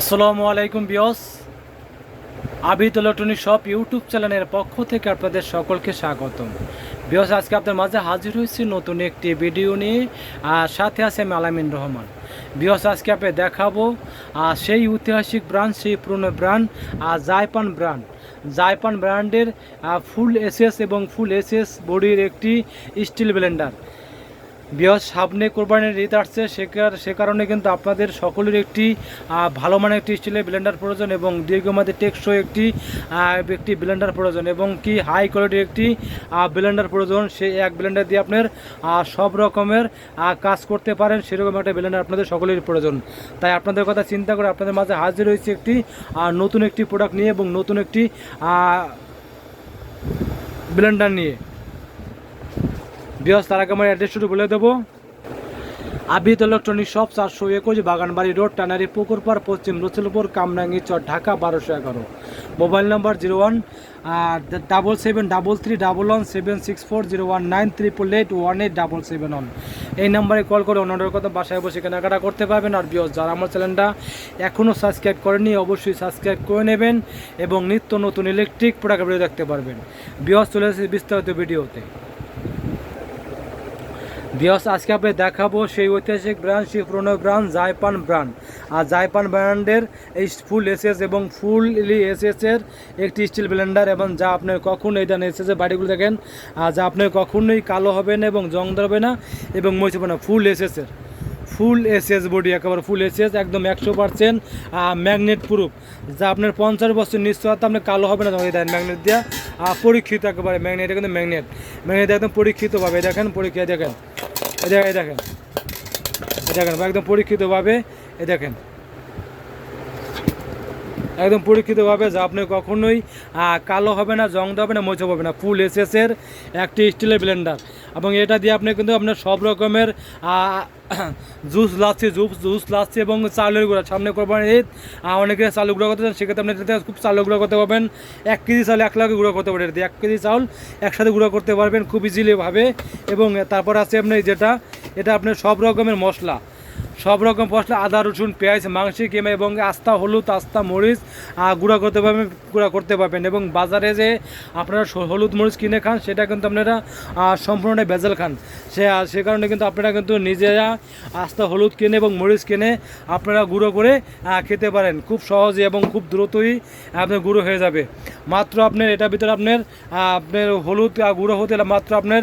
আসসালামু আলাইকুম বিয়স। আবিদ ইলেকট্রনিক শপ ইউটিউব চ্যানেলের পক্ষ থেকে আপনাদের সকলকে স্বাগতম। বিয়স, আজকে আপনার মাঝে হাজির হয়েছি নতুন একটি ভিডিও নিয়ে, আর সাথে আছে মালামিন রহমান। বিয়স, আজকে আপনি দেখাবো আর সেই ঐতিহাসিক ব্র্যান্ড সেই পুরনো ব্র্যান্ড আর জাইপান ব্র্যান্ড জাইপান ব্র্যান্ডের ফুল এসএস এবং ফুল এসএস বডির একটি স্টিল ব্লেন্ডার বৃহৎ সামনে কোরবানির ঈদ আসছে, সে কার- সে কারণে কিন্তু আপনাদের সকলের একটি ভালো মানের একটি স্টিলের ব্লেন্ডার প্রয়োজন এবং দীর্ঘমেয়াদী টেকসই একটি একটি ব্লেন্ডার প্রয়োজন এবং কি হাই কোয়ালিটির একটি ব্লেন্ডার প্রয়োজন সেই এক ব্লেন্ডার দিয়ে আপনার সব রকমের কাজ করতে পারেন, সেরকম একটা ব্লেন্ডার আপনাদের সকলেরই প্রয়োজন। তাই আপনাদের কথা চিন্তা করে আপনাদের মাঝে হাজির হয়েছে একটি নতুন একটি প্রোডাক্ট নিয়ে এবং নতুন একটি ব্লেন্ডার নিয়ে। বৃহস্প তার আমার অ্যাড্রেস শুধু বলে দেবো। আবিদ ইলেকট্রনিক শপ চারশো একুশ, বাগানবাড়ি রোড টানারি পুকুরপাড় পশ্চিম রসুলপুর, কামরাঙ্গি চর, ঢাকা বারোশো এগারো। Mobile number zero one double seven double three double one seven six four zero one nine triple eight one eight double seven one এই নাম্বারে কল করে অন্যদের কথা বাসায় বসে কেনাকাটা করতে পারবেন। আর বিয়স যারা আমার চ্যানেলটা এখনও সাবস্ক্রাইব করেনি অবশ্যই সাবস্ক্রাইব করে নেবেন এবং নিত্য নতুন ইলেকট্রিক প্রোডাক্ট ভিডিও দেখতে পারবেন। বিয়স চলে এসেছে বিস্তারিত ভিডিওতে। বিয়স আজকে আপনি দেখাবো সেই ঐতিহাসিক ব্র্যান্ড সেই পুরোনো ব্র্যান্ড জাইপান ব্র্যান্ড। আর জাইপান ব্র্যান্ডের এই ফুল এসএস এবং ফুল এসএস এর একটি স্টিল ব্লেন্ডার এবং যা আপনার কখন এই দেন এসএস এর বাড়িগুলো দেখেন আর যা আপনার কখনোই কালো হবে না এবং জং ধরবে না এবং মরিচবে না। ফুল এসএস এর। ফুল এসএস বডি একেবারে ফুল এসএস একদম একশো পার্সেন্ট ম্যাগনেট প্রুফ। যা আপনার পঞ্চাশ বছর নিশ্চয়তা আপনার কালো হবে না দেন ম্যাগনেট আহ, পরীক্ষিত একেবারে ম্যাগনেট কিন্তু ম্যাগনেট। ম্যাগনেট একদম পরীক্ষিতভাবে দেখেন পরীক্ষা দেখেন। এই দেখেন এই দেখেন। একদম পরীক্ষিতভাবে এই দেখেন। একদম পরীক্ষিতভাবে যা আপনি কখনোই কালো হবে না, জং হবে না মোচো হবে না। ফুল এসএসের একটি স্টিলের ব্লেন্ডার এবং এটা দিয়ে আপনি কিন্তু আপনার সব রকমের juice lassi juice juice lassi এবং চালের গুঁড়া। সামনে করবেন ঈদ অনেকে চালের গুঁড়া করতে চান, সেক্ষেত্রে আপনি এটাতে খুব চালের গুঁড়া করতে পারবেন। এক কেজি চাল এক লাখে গুঁড়া করতে দিয়ে এক কেজি চাউল একসাথে গুঁড়া করতে পারবেন খুব ইজিলিভাবে এবং তারপর আছে আপনি যেটা, এটা আপনার সব রকমের মশলা। সব রকম মশলা আদা রসুন পেঁয়াজ মাংসি কিমা এবং আস্তা হলুদ আস্তা মরিচ গুঁড়া করতে পারবেন গুঁড়া করতে পারবেন এবং বাজারে যে আপনারা হলুদ মরিচ কিনে খান সেটা কিন্তু আপনারা আহ, সম্পূর্ণটাই ভেজাল খান। সে সে কারণে কিন্তু আপনারা কিন্তু নিজেরা আস্তা হলুদ কিনে এবং মরিচ কিনে আপনারা গুঁড়ো করে খেতে পারেন। খুব সহজে এবং খুব দ্রুতই আপনার গুঁড়ো হয়ে যাবে। মাত্র আপনার এটার ভিতরে আপনার আপনার হলুদ গুঁড়ো হতে মাত্র আপনার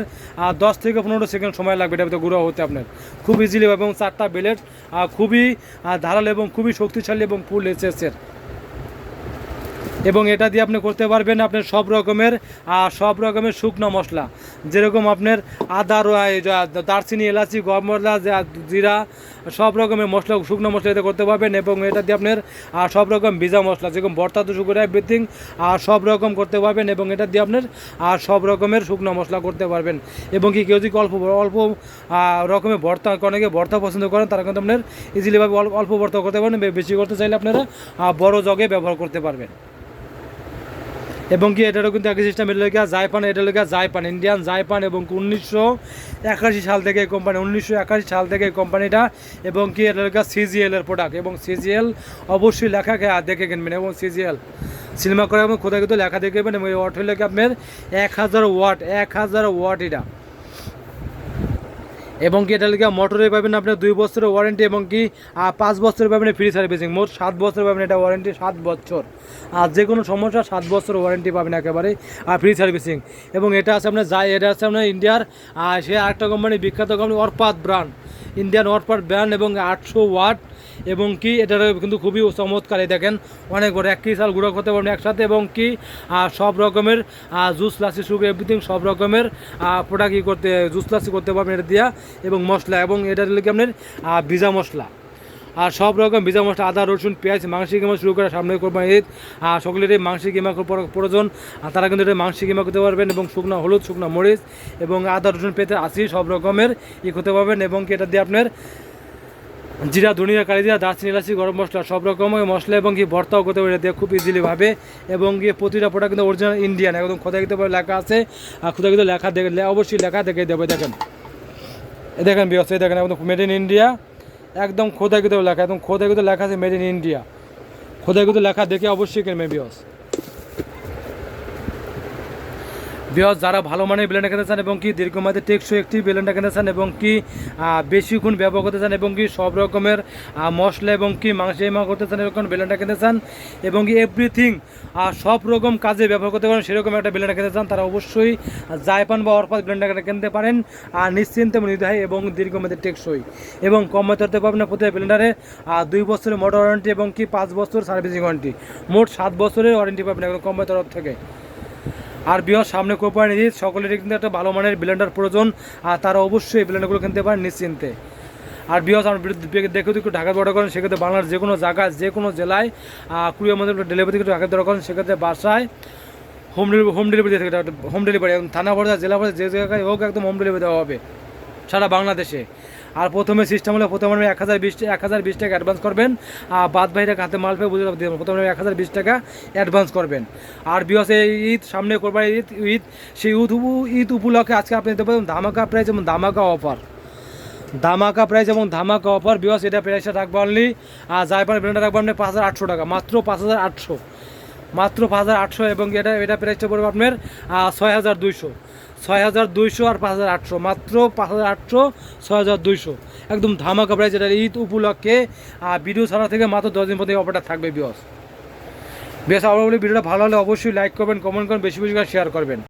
দশ থেকে পনেরো সেকেন্ড সময় লাগবে এটার ভিতরে গুঁড়ো হতে আপনার। খুব ইজিলি এবং চারটা বেলেট খুবই ধারাল এবং খুবই শক্তিশালী এবং ফুল এসেসের এবং এটা দিয়ে আপনি করতে পারবেন আপনার সব রকমের সব রকমের শুকনো মশলা। যেরকম আপনার আদা দারচিনি, এলাচি গরম মশলা জিরা, সব রকমের মশলা, শুকনো মশলা এটা করতে পারবেন এবং এটা দিয়ে আপনার সব রকম ভিজা মশলা, যেরকম বর্তা তো শুকুর এভরিথিং সব রকম করতে পারবেন এবং এটা দিয়ে আপনার আর সব রকমের শুকনো মশলা করতে পারবেন। এবং কি কেউ যদি অল্প অল্প রকমের ভর্তা, অনেকে ভর্তা পছন্দ করেন, তারা কিন্তু আপনার ইজিলিভাবে অল্প ভর্তা করতে পারবেন বেশি করতে চাইলে আপনারা বড় জগে ব্যবহার করতে পারবেন। এবং কি এটারও কিন্তু একই সিস্টেম এটা লেখা জাইপান এটা লেখা জাইপান ইন্ডিয়ান জাইপান এবং উনিশশো একাশি সাল থেকে এই কোম্পানি উনিশশো একাশি সাল থেকে এই কোম্পানিটা এবং কি এটা লেখা সিজিএল এর প্রোডাক্ট এবং সিজিএল অবশ্যই লেখা আর দেখে কিনবেন এবং সিজিএল সিনেমা করে এবং কোথায় কিন্তু লেখা দেখবেন এবং এই ওয়াট হলে আপনার এক হাজার ওয়াট এক হাজার ওয়াট এটা। এবং কি এটা লিখে মোটরে পাবেন আপনার দুই বছরের ওয়ারেন্টি এবং কি পাঁচ বছরের পাবেন ফ্রি সার্ভিসিং মোট সাত বছর পাবেন এটা ওয়ারেন্টি সাত বছর। আর যে কোনো সমস্যা সাত বছর ওয়ারেন্টি পাবেন একেবারে আর ফ্রি সার্ভিসিং এবং এটা আছে আপনার যাই এটা আছে আপনার ইন্ডিয়ার আর সে আরেকটা কোম্পানি বিখ্যাত company Orpat brand Indian Orpat brand এবং আটশো ওয়াট এবং কি এটার কিন্তু খুবই চমৎকার। এই দেখেন, অনেক বড়, একই সাল গুঁড়ো করতে পারবেন একসাথে এবং কি সব রকমের জুস, লাসি সুগ এভরিথিং সব রকমের প্রোডাক্ট ই করতে, জুস, লাসি করতে পারবেন এটা দিয়া এবং মশলা এবং এটার লিখে আপনার ভিজা মশলা। আর সব রকম ভিজা মশলা, আদা, রসুন, পেঁয়াজ মাংসি কিমা শুরু করে সামনে করবেন ঈদ। আর সকলের এই মাংসি কিমা প্রয়োজন। আর তারা কিন্তু এটা মাংসি কিমা করতে পারবেন এবং শুকনো হলুদ, শুকনো মরিচ এবং আদা, রসুন পেতে আসি সব রকমের ই করতে পারবেন এবং কি এটা দিয়ে আপনার জিরা, ধনিয়া কালি জিরা, দারচিনি, এলাচি, গরম মশলা সব রকমের মশলা এবং কি ভর্তাও করতে পারে দিয়ে খুব ইজিলিভাবে এবং গিয়ে প্রতিটা প্রোডাক্ট কিন্তু অরিজিনাল ইন্ডিয়ান একদম খোদাই কিন্তু লেখা আছে। আর খোদাই কিন্তু লেখা দেখে অবশ্যই লেখা দেখে দেবে, দেখেন। এ দেখেন বিয়স দেখেন, একদম মেড ইন ইন্ডিয়া একদম খোদাই লেখা, একদম খোদাই লেখা আছে মেড ইন ইন্ডিয়া খোদাই লেখা দেখে অবশ্যই কিনবে, বিয়স। বিয়স যারা ভালো মানের ব্লেন্ডার কিনতে চান এবং কি দীর্ঘমেয়াদী টেকসই একটি ব্লেন্ডার কিনতে চান এবং কি আহ, বেশিক্ষণ ব্যবহার করতে চান এবং কি সব রকমের মশলা এবং কি মাংস এমা করতে চান এরকম ব্লেন্ডার কিনতে চান এবং কি এভরিথিং সব রকম কাজে ব্যবহার করতে পারেন সেরকম একটা ব্লেন্ডার কিনতে চান তারা অবশ্যই জায়পান বা অরপাস ব্লেন্ডার কিনতে পারেন আর নিশ্চিন্তে নির্ধায় এবং দীর্ঘমেয়াদী টেকসই এবং কম মেয়াদে পাবেন প্রতি ব্লেন্ডারে দুই বছরের মোটর ওয়ারেন্টি এবং কি পাঁচ বছর সার্ভিসিং ওয়ারেন্টি মোট সাত বছরের ওয়ারেন্টি পাবেন এখন কম তরফ থেকে। আর বিহার সামনে কোরবানি ঈদ সকলেরই কিন্তু একটা ভালো মানের ব্লেন্ডার প্রয়োজন, আর তারা অবশ্যই এই ব্লেন্ডারগুলো কিনতে পারেন নিশ্চিন্তে। আর বিহার আমার দেখে একটু ঢাকা অর্ডার করেন, সেক্ষেত্রে বাংলার যে কোনো জায়গায়, যে কোনো জেলায় কুড়ির মধ্যে ডেলিভারি থেকে ঢাকা অর্ডার করেন সেক্ষেত্রে বাসায় হোম ডেলিভারি হোম ডেলিভারি থেকে হোম ডেলিভারি থানা পর্যায়ে জেলা পর্যায়ে যে জায়গায় হোক একদম হোম ডেলিভারি দেওয়া হবে সারা বাংলাদেশে। আর প্রথমে সিস্টেম হলো প্রথমে এক হাজার বিশ, এক হাজার বিশ টাকা অ্যাডভান্স করবেন, আর বাদ বাইরে হাতে মাল পেয়ে বুঝে দেবেন। প্রথমে এক হাজার বিশ টাকা অ্যাডভান্স করবেন। আর বিহসে ঈদ, সামনে করবার ঈদ ঈদ, সেই ঈদ ঈদ উপলক্ষে আজকে আপনি দেখতে পাবেন ধামাকা প্রাইস এবং ধামাকা অফার ধামাকা প্রাইস এবং ধামাকা অফার বিহস এটা প্রাইসটা রাখব অনলি আর জায়পার ব্র্যান্ডটা রাখব আপনি পাঁচ হাজার আটশো টাকা, মাত্র পাঁচ হাজার আটশো। মাত্র পাঁচ হাজার আটশো এবং এটা এটা প্রাইসটা পড়বে আপনার ছয় হাজার দুইশো। ছয় হাজার দুইশো আর পাঁচ হাজার আটশো, মাত্র পাঁচ হাজার আটশো, ছয় হাজার দুইশো। একদম ধামাকা প্রাইস এটা ঈদ উপলক্ষে আর ভিডিও ছাড়া থেকে মাত্র দশ দিন পর্যন্ত অফারটা থাকবে বিয়স বেশ আমরা বলি ভিডিওটা ভালো হলে অবশ্যই লাইক করবেন কমেন্ট করবেন, বেশি বেশি করে শেয়ার করবেন।